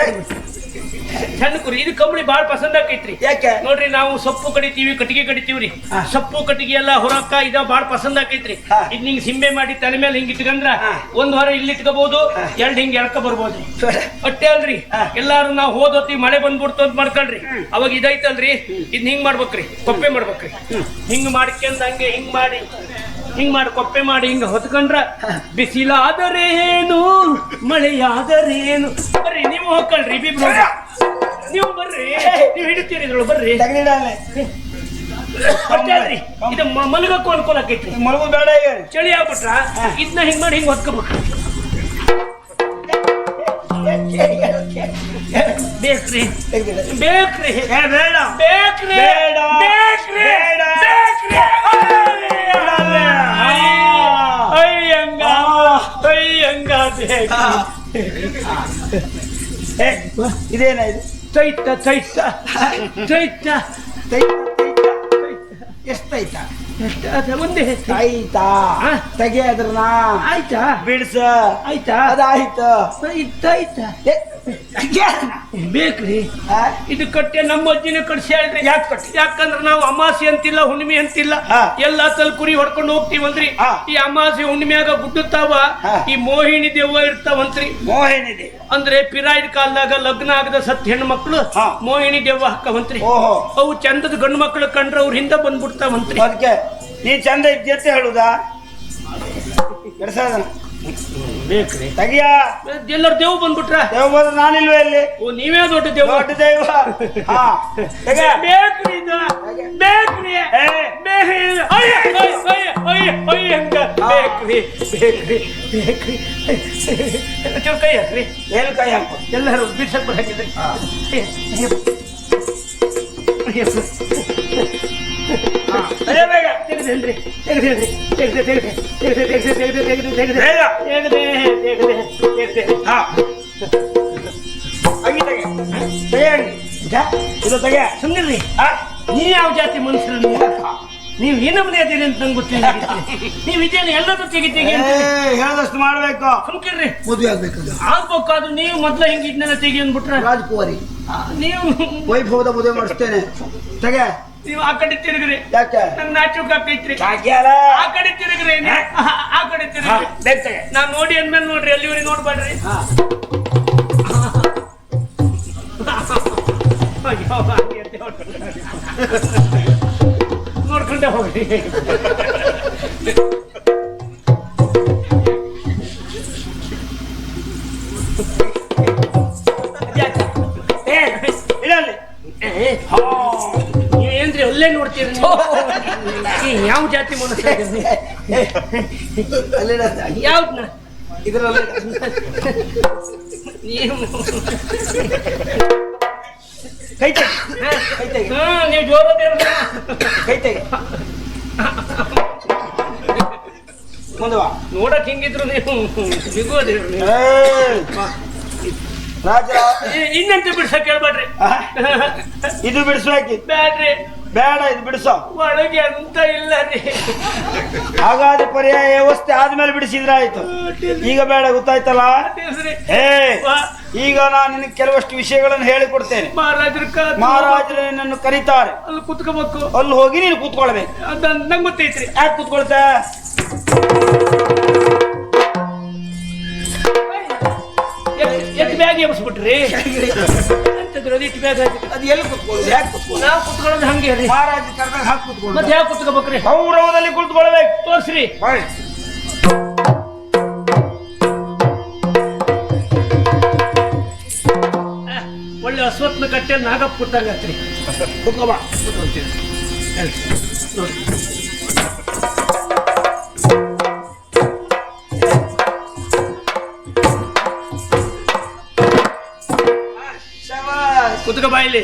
ಸಣ್ಣ ಕುರಿ ಇದು ಕಂಬಳಿ ಬಾಳ ಪಸಂದ್ ಆಕೈತ್ರಿ. ಯಾಕೆ? ನೋಡ್ರಿ ನಾವು ಸೊಪ್ಪು ಕಡಿತೀವಿ ಕಟ್ಟಿಗೆ ಕಡಿತೀವ್ರಿ. ಸೊಪ್ಪು ಕಟ್ಟಿಗೆ ಎಲ್ಲ ಹೊರಕ್ಕ ಇದ ಬಾಳ ಪಸಂದ್ ಆಕೈತ್ರಿ. ಇದ್ ನಿಂಗ್ ಸಿಂಬೆ ಮಾಡಿ ತಲೆ ಮೇಲೆ ಹಿಂಗ್ ಇಟ್ಕಂದ್ರ. ಒಂದ್ ವಾರ ಇಲ್ಲಿ ಇಟ್ಕೋಬಹುದು. ಎರಡ್ ಹಿಂಗ್ ಎಳ್ಕ ಬರ್ಬೋದು. ಅಟ್ಟೆ ಅಲ್ರಿ. ಎಲ್ಲಾರು ನಾವು ಹೋದೊತ್ತಿ ಮಳೆ ಬಂದ್ಬಿಡ್ತು ಅಂತ ಮಾಡ್ಕೊಳ್ರಿ. ಅವಾಗ ಇದೈತಲ್ರಿ ಇದ್ ಹಿಂಗ್ ಮಾಡ್ಬೇಕ್ರಿ ಕೊಪ್ಪೆ ಮಾಡ್ಬೇಕ್ರಿ. ಹಿಂಗ್ ಮಾಡ್ಕೊಂಡ್ ಹಂಗೆ ಹಿಂಗ್ ಮಾಡಿ. ಹಿಂಗ್ ಮಾಡಿ ಕೊಪ್ಪೆ ಮಾಡಿ ಹಿಂಗ ಹೊತ್ಕೊಂಡ್ರ ಬಿಸಿಲಾದರೇನು ಮಳೆಯಾದರೇನು? ಬರ್ರಿ ನೀವು ಹೋಗ್ಕಳ್ರಿ ಬಿ ನೀವು ಬರ್ರಿ ನೀವು ಹಿಡಿತೀರಿ ಇದ್ರೊಳಗೆ ಬರ್ರಿ. ಅಷ್ಟೇ ಇದು ಮಲಗಕ್ಕೂ ಅನುಕೂಲ ಆಕೈತಿ ಮಲಗು ಬೇಡ ಚಳಿ ಆಗ್ಬಿಟ್ರ ಇದನ್ನ ಹಿಂಗ್ ಮಾಡಿ ಹಿಂಗ್ ಹೊತ್ಕೋಬೇಕು. ಬೇಕ್ರಿ ಬೇಕ್ರಿ. ಬೇಡ. ಬೇಕ್ರಿ ಬೇಡ. ಬೇಕ್ರಿ ಬೇಡ. ಇದೇನ ಇದು? ಚೈತ ಚೈತ ಚೈತ ಎಷ್ಟೈತ ಒಂದೇ ಆಯ್ತಾ ಹಾ. ನಾ ಆಯ್ತಾ? ಬಿಡ್ಸ ಆಯ್ತಾ? ಅದಾಯ್ತು. ಇತ್ತಾಯ್ತಾ. ಬೇಕ್ರಿ? ಇದು ಕಟ್ಟೆ ನಮ್ಮ ಅಜ್ಜಿನ ಕಟ್ಸಿ ಹೇಳ್ರಿ. ಯಾಕೆ ಕಟ್ಟಿ? ಯಾಕಂದ್ರ ನಾವು ಅಮಾಸೆ ಅಂತಿಲ್ಲ ಹುಣ್ಣಿಮೆ ಅಂತಿಲ್ಲ. ಎಲ್ಲ ತಲ್ ಕುರಿ ಹೊಡ್ಕೊಂಡು ಹೋಗ್ತೀವಂದ್ರಿ. ಈ ಅಮಾಸೆ ಹುಣ್ಣಿಮೆಯಾಗ ಗುಡ್ಡುತ್ತಾವ. ಈ ಮೋಹಿಣಿ ದೇವ್ವ ಇರ್ತಾವಂತ್ರಿ. ಮೋಹಿನಿದೆ ಅಂದ್ರೆ ಪಿರಾಯಿಡ್ ಕಾಲದಾಗ ಲಗ್ನ ಆಗದ ಸತ್ ಹೆಣ್ಣು ಮಕ್ಕಳು ಮೋಹಿಣಿ ಮೋಹಿನಿ ದೆವ್ವ ಹಾಕವಂತ್ರಿ. ಅವು ಚಂದದ ಗಂಡು ಮಕ್ಳು ಕಂಡ್ರೆ ಅವ್ರ ಹಿಂದೆ ಬಂದ್ಬಿಡ್ತಾವಂತ್ರಿ. ಅದಕ್ಕೆ ನೀ ಚಂದ ಇದ್ಯಂತ ಹೇಳುದಾ? ಬೇಕ್ರಿ. ತೆಗಿಯ. ಎಲ್ಲರ ದೇವ್ ಬಂದ್ಬಿಟ್ರ? ದೇವ್ ಬಂದ್ರೆ ನಾನಿಲ್ವೇ ಇಲ್ಲಿ? ಓ ನೀವೇ ದೊಡ್ಡ ದೇವ್ ದೊಡ್ಡ ದೇವ ಹಾ ತೆಗೆ. ಬೇಕ್ರಿ ಇದು ಬೇಕ್ರಿ. ಏ, ಬೇಕ್ರಿ. ಅಯ್ಯ ಅಯ್ಯ ಅಯ್ಯ ಅಯ್ಯ ಅಯ್ಯ ಹಂಗ. ಹಾ. ಬೇಕ್ರಿ ಬೇಕ್ರಿ ಬೇಕ್ರಿ. ಚೂರು ಕೈ ಹಾಕ್ರಿ. ಏನ್ ಕೈ ಹಾಕು ಎಲ್ಲರೂ ಬಿಡ್ಸಕ್ ಬರಾಕಿದ್ರಿ. ತೆಗೆ ಸುಮ್ಮನಿರ್ರಿ ನೀ ಯಾವ ಜಾತಿ ಮನುಷ್ಯರು ನೀವು ನೀವು ಮನೆ ಅದೇನೆ ಅಂತ ನಂಗೆ ಗೊತ್ತಿಲ್ಲ ನೀವು ಇದೇನು ಎಲ್ಲದೂ ತೆಗಿ ತೆಗಿ ಹೇಳದಷ್ಟು ಮಾಡ್ಬೇಕು ಸುಮ್ಕಿರ್ರಿ ಮದುವೆ ಆಗ್ಬೇಕು ಅದು ನೀವು ಮೊದ್ಲ ಹಿಂಗ್ ಇದನ್ನೆಲ್ಲ ತೆಗಿ ಅಂದ್ಬಿಟ್ರೆ ರಾಜಕುಮಾರಿ ನೀವು ವೈಭವದ ಮದುವೆ ಮಾಡಿಸ್ತೇನೆ. ತೆಗೆ. ನೀವು ಆ ಕಡೆ ತಿರುಗ್ರಿ ಯಾಕೆ ನಂಗೆ ನಾಚುಕ್ ಹಾಕೈತ್ರಿ ಯಾಕ್ಯಾರ? ಆ ಕಡೆ ತಿರುಗ್ರಿ. ಆ- ಕಡೆ ತಿರುಗ್ರಿ ಬೇಗ ತೆಗೆ. ನಾನ್ ನೋಡಿ ಅಂದ್ಮೇಲೆ ನೋಡ್ರಿ ಅಲ್ಲಿವರೆಗೆ ನೋಡ್ಬೇಡ್ರಿ. ನೋಡ್ಕೊಂಡೆ ಹೋಗ್ರಿ ಏ, ಇಡಲ್ಲಿ. ಏ, ಹಾ. ನೀವ್. ನೋಡ್ತೀರಿ ಯಾವ ಜಾತಿ ಮನುಷ್ಯ ಯಾವ್ದನ್ನ ಇದರಲ್ಲಿ ಕೈ ತೆಗೆ. ಕೈ ತೆಗೆ. ಹಾ, ನೀವು ಜೋರದೇ ಕೈ ತೆಗೆ. ನೋಡಕ್ ಹಿಂಗಿದ್ರು ನೀವು. ಸಿಗೋದಿರು ರಾಜ. ಇನ್ನಂತೆ ಬಿಡ್ಸಕ್ ಹೇಳ್ಬೇಡ್ರಿ. ಇದು ಬಿಡಿಸ್ಬೇಕಿ. ಬ್ಯಾಡ್ರಿ. ಬೇಡ ಇದು ಬಿಡಿಸೋ. ಒಳಗೆ ಅಂತ ಇಲ್ಲ ರೀ. ಹಾಗಾದ್ರೆ ಪರ್ಯಾಯ ವ್ಯವಸ್ಥೆ ಆದ್ಮೇಲೆ ಬಿಡಿಸಿದ್ರಾಯ್ತು ಈಗ ಬೇಡ ಗೊತ್ತಾಯ್ತಲ್ಲ? ಹೇ ಏ ಈಗ ನಾನು ನಿನಗೆ ಕೆಲವಷ್ಟು ವಿಷಯಗಳನ್ನು ಹೇಳಿಕೊಡ್ತೇನೆ. ಮಹಾರಾಜರ ಕ ಮಹಾರಾಜರು ನಿನ್ನನ್ನು ಕರೀತಾರೆ. ಅಲ್ಲಿ ಕುತ್ಕೋಬೇಕು. ಅಲ್ಲಿ ಹೋಗಿ ನೀನು ಕೂತ್ಕೊಳ್ಬೇಕು. ನಂಗೆ ಗೊತ್ತೈತ್ರಿ ಯಾಕೆ ಕೂತ್ಕೊಳ್ತ? ಎಷ್ಟು ಬ್ಯಾಗ್ ಎಬ್ಸ್ಬಿಟ್ರಿ. ಅದು ಇಟ್ಟು ಅದು ಎಲ್ಲಿ ಕುತ್ಕೊಳ್ಳೋದು? ಯಾಕೆ ಕುತ್ಕೊಳ್ಳೋದು? ನಾವು ಕುತ್ಕೊಳ್ಳೋದು ಹಂಗೆ ರೀ. ಮಹಾರಾಜ ಕರೆದಾಗ ಹಾಕಿ ಕೂತ್ಕೊಳ್ಳು ಮತ್ತೆ ಯಾವ ಕುತ್ಕೋಬೇಕ್ರಿ? ಗೌರವದಲ್ಲಿ ಕುಳಿತುಕೊಳ್ಬೇಕು ತೋರ್ಸ್ರಿ. ಬಾಯ್. ಆ, ಒಳ್ಳೆ ಅಶ್ವತ್ನ ಕಟ್ಟೆ ನಾಗಪ್ಪ ಕುಟ್ಟಂಗತ್ರಿ ಕೂತ್ಕೋ ಬಾ. ಶಬಾಷ್. ಕುತ್ಕ ಬಾಯಿಲಿ.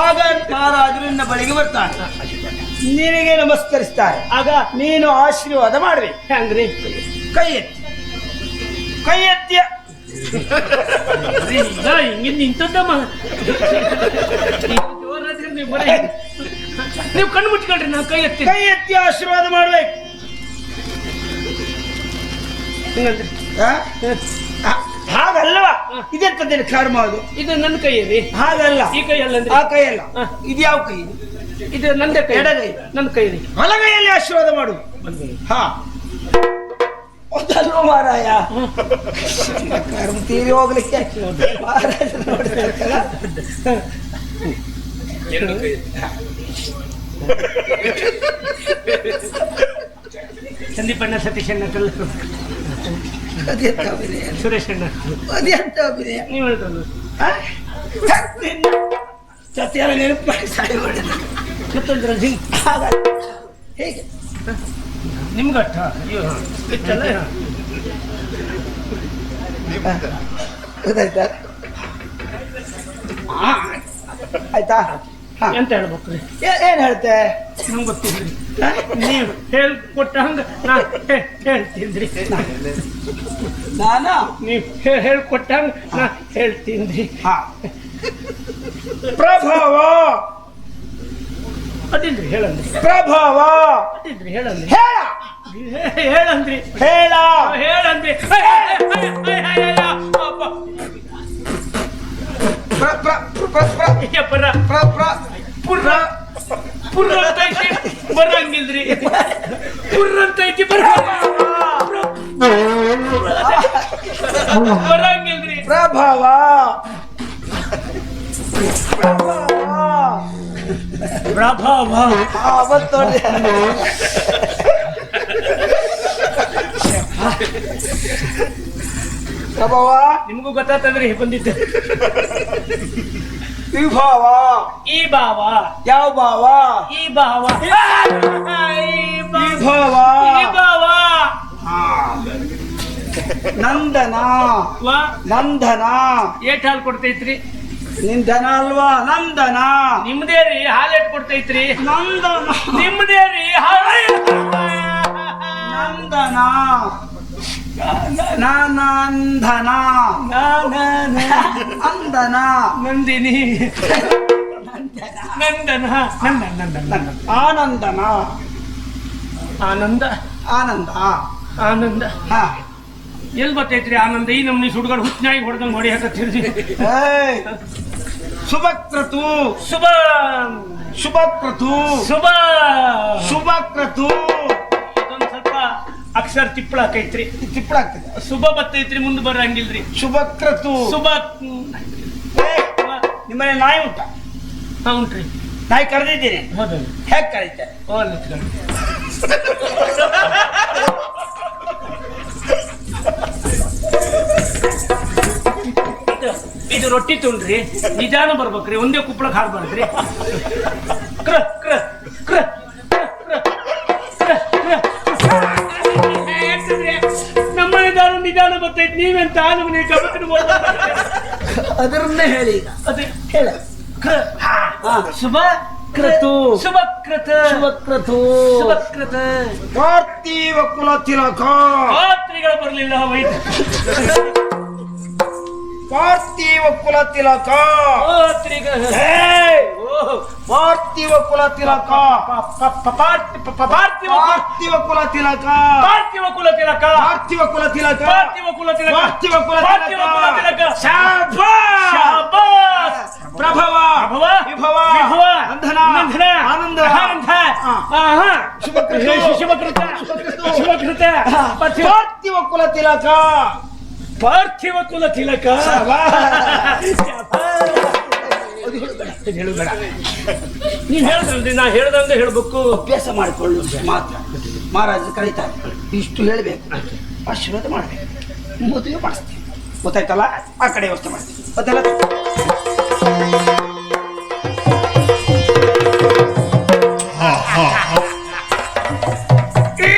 ಆಗ ಮಹಾರಾಜರು ನಿನ್ನ ಬಳಿಗೆ ಬರ್ತಾರೆ. ನಿನಗೆ ನಮಸ್ಕರಿಸ್ತಾರೆ. ಆಗ ನೀನು ಆಶೀರ್ವಾದ ಮಾಡ್ರಿ ಹೆಂಗ್ರಿ? ಕೈ ಎತ್ತಿ. ಕೈ ಎತ್ತಿಯ. ಹಿಂಗೆ ನಿಂತದ್ದಮ್ಮ ನೀವು ಕಣ್ಣು ಮುಚ್ಕೊಳ್ರಿ ನಾವು ಕೈ ಎತ್ತಿ ಕೈ ಎತ್ತಿ ಆಶೀರ್ವಾದ ಮಾಡ್ಬೇಕು. ಹಿಂಗಂದ್ರಿ ಹಾಗಲ್ವಾ ಇದೆಂತದ್ದೇನು ಕರ್ಮ ಅದು ಇದು ನನ್ನ ಕೈಯಲ್ಲಿ. ಹಾಗಲ್ಲ. ಈ ಕೈಯಲ್ಲ ಆ ಕೈ ಅಲ್ಲ ಹಾ. ಇದು ಯಾವ ಕೈ? ಇದು ಇದು ನಂದೇ ಕೈ. ಎಡಗೈ. ನನ್ನ ಕೈಯಲ್ಲಿ. ಹಲಗೈಯಲ್ಲಿ ಬಲಗೈಯಲ್ಲಿ ಆಶೀರ್ವಾದ ಮಾಡು. ಹಾ. ಅದಲ್ವ ಮಾರಾಯ? ಕರ್ಮ ತೀರಿ ಹೋಗ್ಲಿಕ್ಕೆ ಮಹಾರಾಜ ನೋಡ್ಬೇಕಲ್ಲ ಸಂದೀಪಣ್ಣ ಸತೀಶ್ ಅಣ್ಣ ಕಲ್ಲ. ಅದೆಂತ ಅಭಿನಯ ಸುರೇಶ್ ಅಣ್ಣ ಅಭಿನಯ ನೀವು? ನಿನ್ನ ಸತ್ಯನ ನೆನಪು ಮಾಡಿ ಸಾಯಿ ಮಾಡಿದ ಮತ್ತೊಂದ್ರ ಹಿಂಗ್ ನಿಮ್ಗಟ್ಟ ಅಯ್ಯೋ ಗೊತ್ತಾಯ್ತಾ ಆಯ್ತಾ ಎಂತ ಹೇಳ್ಬೇಕ್ರಿ ಏ- ಏನ್ ಹೇಳ್ತೆ ನಂಗೆ ಗೊತ್ತಿಲ್ರಿ ನೀವು ಹೇಳ್ಕೊಟ್ಟ ಹಂಗ ನಾ ಹೇಳ್ತೀನ್ರಿ ನಾನ ನೀವು ಹೇಳ್ಕೊಟ್ಟ ಹಂಗ ನಾ ಹೇಳ್ತೀನಿ ಹಾ ಪ್ರಭಾವ ಅದಿಲ್ರಿ ಹೇಳಂದ್ರಿ ಪ್ರಭಾವ ಅದಿಲ್ರಿ ಹೇಳಂದ್ರಿ ಹೇಳ ಹೇಳಂದ್ರಿ ಹೇಳ ಹೇಳಂದ್ರಿ ಹೇ, ಹೇ, ಹೇ, ಹೇ, ಹೇ, ಹೇ, ಹೇ, ಅಪ್ಪ. ಪ್ರ ಪ್ರ ಪ್ರ ಪ್ರ ಯಪ್ಪರ, ಪ್ರ ಪ್ರ ಪುರ್ರ ಪುರ್ರ ಅಂತ ಐತಿ ಬರಂಗಿಲ್ರಿ ಪ್ರಭಾವ ನಿಮಗೂ ಗೊತ್ತಾತಂದ್ರೆ ಬಂದಿದ್ದೆ. ವಿಭಾವ ಈ ಭಾವ. ಯಾವ ಭಾವ? ಈ ಭಾವ. ಈ ಭಾವ. ಈ ಭಾವ. ನಂದನ. ನಂದನ. ಏಟ್ ಹಾಲು ಕೊಡ್ತೈತ್ರಿ. ನಿಂದನ ಅಲ್ವಾ? ನಂದನ. ನಿಮ್ದೇ ರೀ ಹಾಲೆಟ್ ಕೊಡ್ತೈತ್ರಿ. ನಂದನ. ನಿಮ್ದೇ ರೀ ಹಾಲು ನಂದನ. ನಂದನ ನಾ ನಾ ನಾ. ಅಂದನ. ನಂದಿನಿ. ನಂದನ. ನಂದನ. ನಂದನ. ನಂದನ. ಆನಂದನ. ಆನಂದ. ಆನಂದ. ಆನಂದ. ಹಾ. ಎಲ್ಲಿ ಬರ್ತೈತ್ರಿ ಆನಂದ? ಈ ನಮ್ನಿ ಸುಡ್ಗಾಡ್ ಹುಚ್ಚನಾಗಿ ಹೊಡೆದಂಗ್ ಹೊಡಿ ಹಾಕತ್ತೀರಿ ಏಯ್, ಶುಭಕ್ರತು ಶುಭ. ಶುಭಕ್ರತು ಶುಭ. ಶುಭಕ್ರತು ಅಕ್ಷರ ತಿಪ್ಪಳ ಆಕೈತ್ರಿ ತಿಪ್ಪಳಾಗ್ತದೆ. ಶುಭ ಬತ್ತೈತ್ರಿ ಮುಂದೆ ಬರಂಗಿಲ್ರಿ. ಶುಭಕ್ರತು ಶುಭ ನಿಮ್ಮನೆ ನಾಯಿ ಉಂಟ? ಹಾ ಉಂಟ್ರಿ. ನಾಯಿ ಕರೆದಿದ್ದೀನಿ ಹೌದು. ಹೇಗೆ ಕರೀತಾರೆ ಓ. ಇದು- ರೊಟ್ಟಿ ತುಂಡ್ರಿ ನಿಜಾನು ಬರ್ಬೇಕ್ರಿ ಒಂದೇ ಕುಪ್ಪಳಕ್ಕೆ ಹಾಡ್ಬಾರ್ದ್ರಿ ಕ್ರ ಕ್ರ ಕ್ರ, ನಿಧಾನ ಬರ್ತೈತೆ ನೀವೆಂತ ನಮ್ಮನೆ ಗಮನ ಅದರನ್ನೇ ಹೇಳಿ ಈಗ. ಅದೇ. ಹೇಳ. ಕ್ರ ಹಾ. ಶುಭ ಕ್ರತು ಶುಭಕ್ರತು ಶುಭ ಕೃತ. ಪಾರ್ಥಿವ ಕುಲ ತಿಲಕ ರಾತ್ರಿಗಳು ಬರಲಿಲ್ಲ ವೈದ್ಯ. ಪಾರ್ಥಿವ ಕುಲ ತಿಲಕ ಓ ಪಾರ್ಥಿವ ಕುಲ ತಿಲಕ ಪಾರ್ಥಿವ ಪಾರ್ಥಿವ ಕುಲ ತಿಲಕ ಪಾರ್ಥಿವ ಕುಲ ತಿಲಕ ಪಾರ್ಥಿವ ಕುಲ ತಿಲಕ ಪಾರ್ಥಿವ ಕುಲ ತಿಲಕ ಪಾರ್ಥಿವ ಕುಲ ಪಾರ್ಥಿವ ಕುಲ ತಿಲಕ ಶಾಬಾಸ್! ಶಾಬಾಸ್! ಪ್ರಭವ ಪ್ರಭವ, ವಿಭವ ವಿಭವ, ನಂದನ ನಂದನ, ಆನಂದ ಆನಂದ, ಹಾ. ಆಹಾ. ಶುಭಕೃತ. ಶುಭಕೃತ ಶುಭಕೃತ ಪಾರ್ಥಿವ ಪಾರ್ಥಿವ ಕುಲ ತಿಲಕ ಪಾರ್ಥಿವ ಕುಲ ತಿಲಕ ಇದು ಹೇಳುಬೇಡ. ನೀನು ಹೇಳ್ದಲ್ರಿ ನಾ ಹೇಳ್ದಂಗೆ ಹೇಳ್ಬೇಕು. ಅಭ್ಯಾಸ ಮಾಡಿಕೊಳ್ಳು ಮಾತ್ರ. ಮಹಾರಾಜ ಕರೀತಾರೆ. ಇಷ್ಟು ಹೇಳಬೇಕು. ಆಶೀರ್ವಾದ ಮಾಡಬೇಕು. ಮದುವೆ ಮಾಡಿಸ್ತೀನಿ. ಗೊತ್ತಾಯ್ತಲ್ಲ? ಆ ಕಡೆ ವ್ಯವಸ್ಥೆ ಮಾಡ್ತೀನಿ. ಗೊತ್ತಲ್ಲ ಈ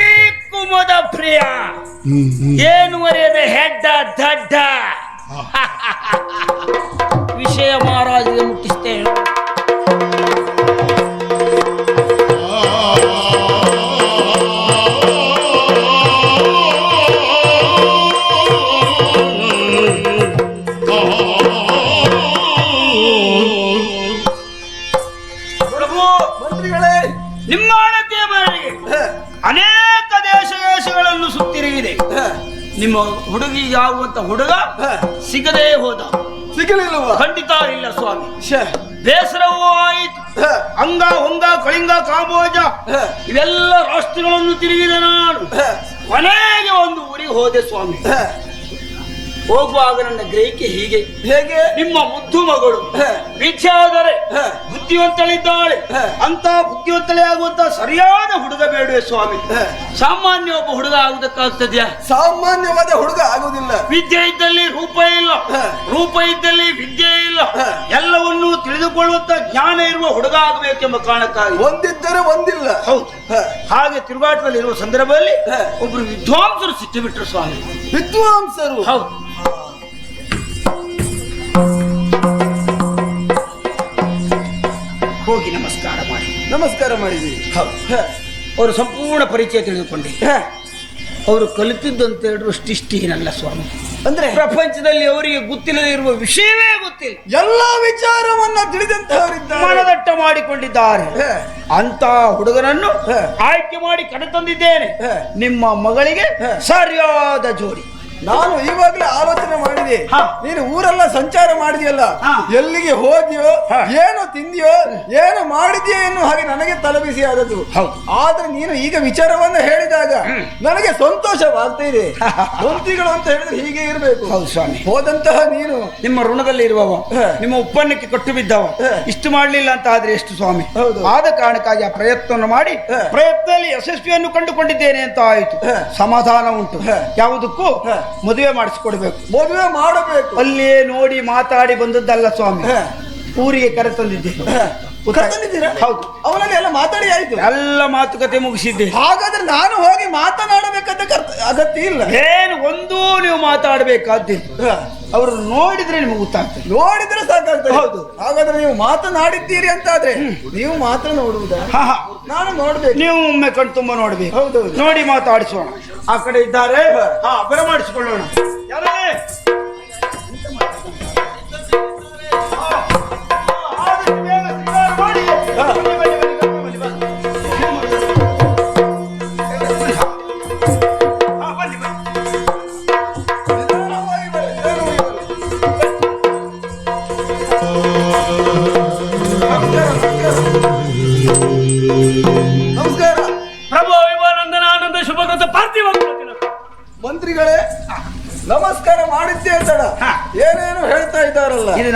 ಕುಮುದ ಪ್ರಿಯ. ಏನು ಮರೆಯದೆ ಹೆಡ್ಡ ದಡ್ಡ? ವಿಷಯ ಮಹಾರಾಜರಿಗೆ ಮಂತ್ರಿಗಳೇ. ನಿಮ್ಮ ಅನೇಕ ದೇಶ ದೇಶಗಳನ್ನು ಸುತ್ತಿರುಗಿದೆ ನಿಮ್ಮ ಹುಡುಗಿಗೆ ಆಗುವಂತ ಹುಡುಗ ಸಿಗದೇ ಹೋದ. ಸಿಗಲಿಲ್ವಾ ಖಂಡಿತ ಇಲ್ಲ ಸ್ವಾಮಿ. ಬೇಸರವೂ ಆಯಿತು. ಅಂಗ ಹೊಂಗ ಕಳಿಂಗ ಕಾಂಬೋಜ ಇವೆಲ್ಲ ರಾಷ್ಟ್ರಗಳನ್ನು ತಿರುಗಿದ ನಾನು. ಕೊನೆಗೆ ಒಂದು ಊರಿಗೆ ಹೋದೆ ಸ್ವಾಮಿ. ಹೋಗುವಾಗ ನನ್ನ ಗ್ರಹಿಕೆ ಹೀಗೆ. ಹೇಗೆ? ನಿಮ್ಮ ಮುದ್ದು ಮಗಳು ಆದರೆ. ಬುದ್ಧಿವಂತಳಿದ್ದಾಳೆ. ಅಂತ ಬುದ್ಧಿವಂತಳೆ ಆಗುವಂತ ಸರಿಯಾದ ಹುಡುಗ ಬೇಡುವೆ ಸ್ವಾಮಿ. ಸಾಮಾನ್ಯ ಒಬ್ಬ ಹುಡುಗ ಆಗುದಕ್ಕಾಗ್ತದ್ಯಾ ಸಾಮಾನ್ಯವಾದ ಹುಡುಗ ಆಗುವುದಿಲ್ಲ. ವಿದ್ಯೆ ಇದ್ದಲ್ಲಿ ರೂಪ ಇಲ್ಲ. ರೂಪ ಇದ್ದಲ್ಲಿ ವಿದ್ಯೆ ಇಲ್ಲ. ಎಲ್ಲವನ್ನು ತಿಳಿದುಕೊಳ್ಳುವಂತ ಜ್ಞಾನ ಇರುವ ಹುಡುಗ ಆಗಬೇಕೆಂಬ ಕಾರಣಕ್ಕಾಗಿ. ಒಂದಿದ್ದರೆ ಒಂದಿಲ್ಲ. ಹೌದು. ಹಾಗೆ ತಿರುಗಾಟದಲ್ಲಿ ಇರುವ ಸಂದರ್ಭದಲ್ಲಿ. ಒಬ್ರು ವಿದ್ವಾಂಸರು ಸಿಕ್ಕಿಬಿಟ್ರು ಸ್ವಾಮಿ. ವಿದ್ವಾಂಸರು? ಹೌದು. ಹೋಗಿ ನಮಸ್ಕಾರ ಮಾಡಿ. ನಮಸ್ಕಾರ ಮಾಡಿದ್ದೀರಿ ಹೌದು. ಅವರು ಸಂಪೂರ್ಣ ಪರಿಚಯ ತಿಳಿದುಕೊಂಡೆ. ಅವರು ಕಲಿತಿದ್ದಂತ ಹೇಳಿದ್ರು ಅಷ್ಟಿಷ್ಟೇನಲ್ಲ ಸ್ವಾಮಿ. ಅಂದ್ರೆ? ಪ್ರಪಂಚದಲ್ಲಿ ಅವರಿಗೆ ಗೊತ್ತಿಲ್ಲದೆ ಇರುವ ವಿಷಯವೇ ಗೊತ್ತಿಲ್ಲ. ಎಲ್ಲಾ ವಿಚಾರವನ್ನ ತಿಳಿದಂತವರಿದ್ದ ಮನದಟ್ಟ ಮಾಡಿಕೊಂಡಿದ್ದಾರೆ. ಅಂತ ಹುಡುಗನನ್ನು. ಆಯ್ಕೆ ಮಾಡಿ ಕರೆತಂದಿದ್ದೇನೆ. ತಂದಿದ್ದೇನೆ ನಿಮ್ಮ ಮಗಳಿಗೆ ಸರಿಯಾದ ಜೋಡಿ. ನಾನು ಈವಾಗಲೇ ಆಲೋಚನೆ ಮಾಡಿದೆ ನೀನು ಊರೆಲ್ಲ ಸಂಚಾರ ಮಾಡಿದೆಯಲ್ಲ ಎಲ್ಲಿಗೆ ಹೋದ್ಯೋ. ಏನು ತಿಂದಿಯೋ ಏನು ಮಾಡಿದ್ಯೋ ಎನ್ನು ಹಾಗೆ ನನಗೆ ತಲೆಬಿಸಿ ಆದದ್ದು ಆದ್ರೆ ನೀನು ಈಗ ವಿಚಾರವನ್ನು ಹೇಳಿದಾಗ ನನಗೆ ಸಂತೋಷವಾಗ್ತಾ ಇದೆ ಅಂತ ಹೇಳಿದ್ರೆ ಹೀಗೆ ಇರಬೇಕು ಹೌದು ಸ್ವಾಮಿ ಹೋದಂತಹ ನೀನು ನಿಮ್ಮ ಋಣದಲ್ಲಿ ಇರುವವ. ನಿಮ್ಮ ಉಪ್ಪನ್ನಕ್ಕೆ ಕಟ್ಟು ಬಿದ್ದವ. ಇಷ್ಟು ಮಾಡಲಿಲ್ಲ ಅಂತ ಆದ್ರೆ ಎಷ್ಟು ಸ್ವಾಮಿ ಹೌದು. ಆದ ಕಾರಣಕ್ಕಾಗಿ ಆ ಪ್ರಯತ್ನವನ್ನು ಮಾಡಿ. ಪ್ರಯತ್ನದಲ್ಲಿ ಯಶಸ್ವಿಯನ್ನು ಕಂಡುಕೊಂಡಿದ್ದೇನೆ ಅಂತ ಆಯಿತು. ಸಮಾಧಾನ ಉಂಟು ಹ. ಯಾವುದಕ್ಕೂ. ಮದುವೆ ಮಾಡಿಸ್ಕೊಡ್ಬೇಕು. ಮದುವೆ ಮಾಡಬೇಕು. ಅಲ್ಲಿ ನೋಡಿ ಮಾತಾಡಿ ಬಂದದ್ದಲ್ಲ ಸ್ವಾಮಿ. ಊರಿಗೆ ಕರೆತಂದಿದ್ದೆ. ಹ. ಹೌದು. ಅವನಲ್ಲಿ ಎಲ್ಲ ಮಾತಾಡಿ ಆಯ್ತು. ಎಲ್ಲ ಮಾತುಕತೆ ಮುಗಿಸಿದ್ದೆ. ಹಾಗಾದ್ರೆ ನಾನು ಹೋಗಿ ಮಾತನಾಡಬೇಕಂತ ಕರ್ತ- ಅಗತ್ಯ ಇಲ್ಲ. ಏನು ಒಂದೂ ನೀವು ಮಾತಾಡಬೇಕಾದ್ದಿಲ್ಲ. ಹ. ಅವರು ನೋಡಿದ್ರೆ ನಿಮಗೆ ಗೊತ್ತಾಗ್ತದೆ. ನೋಡಿದ್ರೆ ಸಾಕಾಗ್ತದೆ. ಹೌದು. ಹಾಗಾದ್ರೆ ನೀವು ಮಾತನಾಡಿದ್ದೀರಿ ಅಂತ ಆದ್ರೆ ನೀವು ಮಾತ್ರ ನೋಡುವುದಾ? ನಾನು ನೋಡ್ಬೇಕು. ನೀವು ಒಮ್ಮೆ ಕಣ್ ತುಂಬಾ ನೋಡ್ಬೇಕು. ಹೌದೌದು. ನೋಡಿ ಮಾತಾಡಿಸೋಣ. ಆ ಕಡೆ ಇದ್ದಾರೆ. ಹಾ ಬರಮಾಡಿಸಿಕೊಳ್ಳೋಣ. ಯಾರೇ?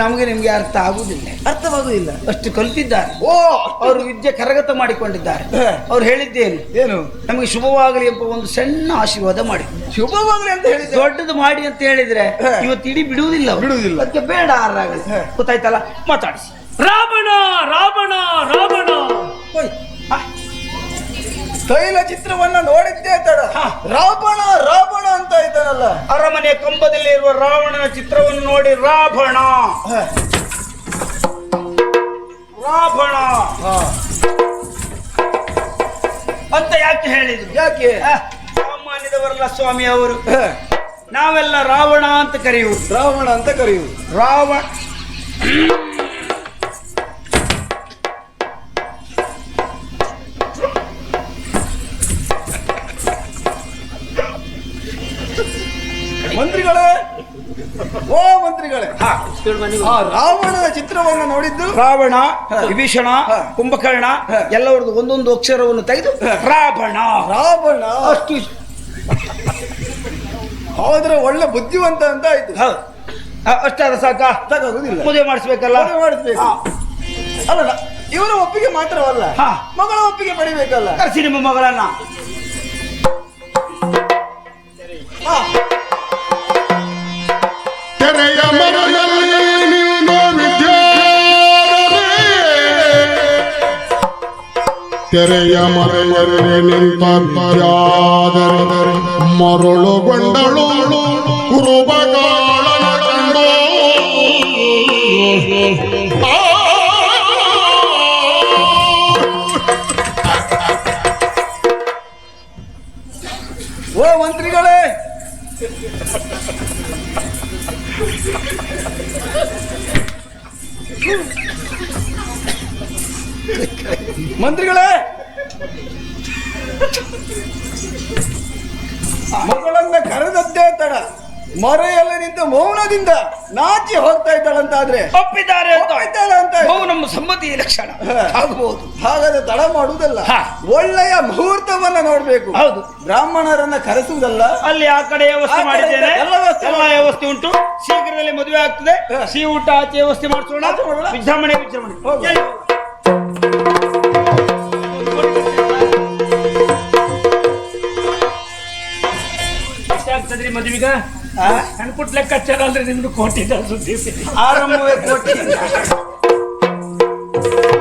ನಮಗೆ ನಿಮ್ಗೆ ಅರ್ಥ ಆಗುವುದಿಲ್ಲ ಅರ್ಥವಾಗುದಿಲ್ಲ ಅಷ್ಟು ಕಲಿತಿದ್ದಾರೆ ಓ ಅವರು ವಿದ್ಯೆ ಕರಗತ ಮಾಡಿಕೊಂಡಿದ್ದಾರೆ. ಅವ್ರು ಹೇಳಿದ್ದೇನು ಏನು ನಮಗೆ ಶುಭವಾಗಲಿ ಎಂಬ ಒಂದು ಸಣ್ಣ ಆಶೀರ್ವಾದ ಮಾಡಿ ಶುಭವಾಗಲಿ ಅಂತ ಹೇಳಿ ದೊಡ್ಡದು ಮಾಡಿ ಅಂತ ಹೇಳಿದ್ರೆ. ಇವತ್ತು ಇಡೀ ಬಿಡುವುದಿಲ್ಲ. ಬಿಡುವುದಿಲ್ಲ. ಅದಕ್ಕೆ ಬೇಡ ಆರಾಗಲಿ. ಗೊತ್ತಾಯ್ತಲ್ಲ ಮಾತಾಡಿಸಿ ರಾವಣ ರಾವಣ ರಾವಣ ಓಯ್. ತೈಲ ಚಿತ್ರವನ್ನ ನೋಡಿದ್ದೇ ತಡ. ರಾವಣ ರಾವಣ ಅಂತ ಇದ್ದಾನಲ್ಲ ಅರಮನೆಯ ಕಂಬದಲ್ಲಿ ಇರುವ ರಾವಣನ ಚಿತ್ರವನ್ನು ನೋಡಿ ರಾವಣ. ರಾವಣ. ಅಂತ ಯಾಕೆ ಹೇಳಿದ್ರು? ಯಾಕೆ? ಸಾಮಾನ್ಯದವರಲ್ಲ ಸ್ವಾಮಿ ಅವರು. ನಾವೆಲ್ಲ ರಾವಣ ಅಂತ ಕರೆಯುವುದು. ರಾವಣ ಅಂತ ಕರೆಯುವುದು. ರಾವಣ ಆ ರಾವಣನ ಚಿತ್ರವನ್ನು ನೋಡಿದ್ದು? ರಾವಣ. ವಿಭೀಷಣ ಕುಂಭಕರ್ಣ ಎಲ್ಲವರದ್ದು ಒಂದೊಂದು ಅಕ್ಷರವನ್ನು ತೆಗೆದು ರಾವಣ. ರಾವಣ. ಅಷ್ಟು ಆದ್ರೆ ಒಳ್ಳೆ ಬುದ್ಧಿವಂತ ಅಂತ ಆಯ್ತು. ಅಷ್ಟಾದ ಸಾಕ? ಪೂಜೆ ಮದುವೆ ಮಾಡಿಸ್ಬೇಕಲ್ಲ? ಮಾಡಿಸ್ಬೇಕು. ಅಲ್ಲ ಇವರ ಒಪ್ಪಿಗೆ ಮಾತ್ರವಲ್ಲ ಮಗಳ ಒಪ್ಪಿಗೆ ಪಡಿಬೇಕಲ್ಲ. ಕರೆಸಿ ನಿಮ್ಮ ಮಗಳನ್ನ. ತೆರೆಯ ಮರೆಯಲ್ಲಿ ತೆರೆಯ ಮರೆಯಲ್ಲಿ ನಿಂತ ಮರಳುಗೊಂಡಳು ಕುರುಬಗಾಳನ ಕಂಡು. ಓ ಮಂತ್ರಿಗಳೇ! ಮಂತ್ರಿಗಳೇ! ಮಗಳನ್ನ ಕರೆದದ್ದೇ ತಡ. ಮರೆಯಲ್ಲಿ ನಿಂತ ಮೌನದಿಂದ ನಾಚಿ ಹೋಗ್ತಾ ಇದ್ದಾಳಂತಾದ್ರೆ. ಒಪ್ಪಿದ್ದಾರೆ ಅಂತ. ನಮ್ಮ ಸಮ್ಮತಿಯ ಲಕ್ಷಣ. ಆಗಬಹುದು ಹಾಗಾದ್ರೆ ತಡ ಮಾಡುವುದಲ್ಲ. ಒಳ್ಳೆಯ ಮುಹೂರ್ತವನ್ನ ನೋಡ್ಬೇಕು. ಹೌದು. ಬ್ರಾಹ್ಮಣರನ್ನ ಕರೆಸುವುದಲ್ಲ. ಅಲ್ಲಿ ಆ ಕಡೆ ವ್ಯವಸ್ಥೆ ಮಾಡಿದ್ದೇನೆ. ಎಲ್ಲ ವ್ಯವಸ್ಥೆ ಎಲ್ಲ ವ್ಯವಸ್ಥೆ ಉಂಟು. ಶೀಘ್ರದಲ್ಲಿ ಮದುವೆ ಆಗ್ತದೆ. ಸಿ ಸಿಹಿ ಊಟ ಆಚೆ ವ್ಯವಸ್ಥೆ ಮಾಡಿಸೋಣ. ವಿಜೃಂಭಣೆ ವಿಜೃಂಭಣೆ. ಮದುವೆಗ ಅನ್ಪುಟ್ ಲೆಕ್ಕಾಚಾರ ಅಂದ್ರೆ ನಿಮ್ದು ಕೋಟಿ ಸುದ್ದಿ ಆರಂಭವೇ ಕೋಟಿ.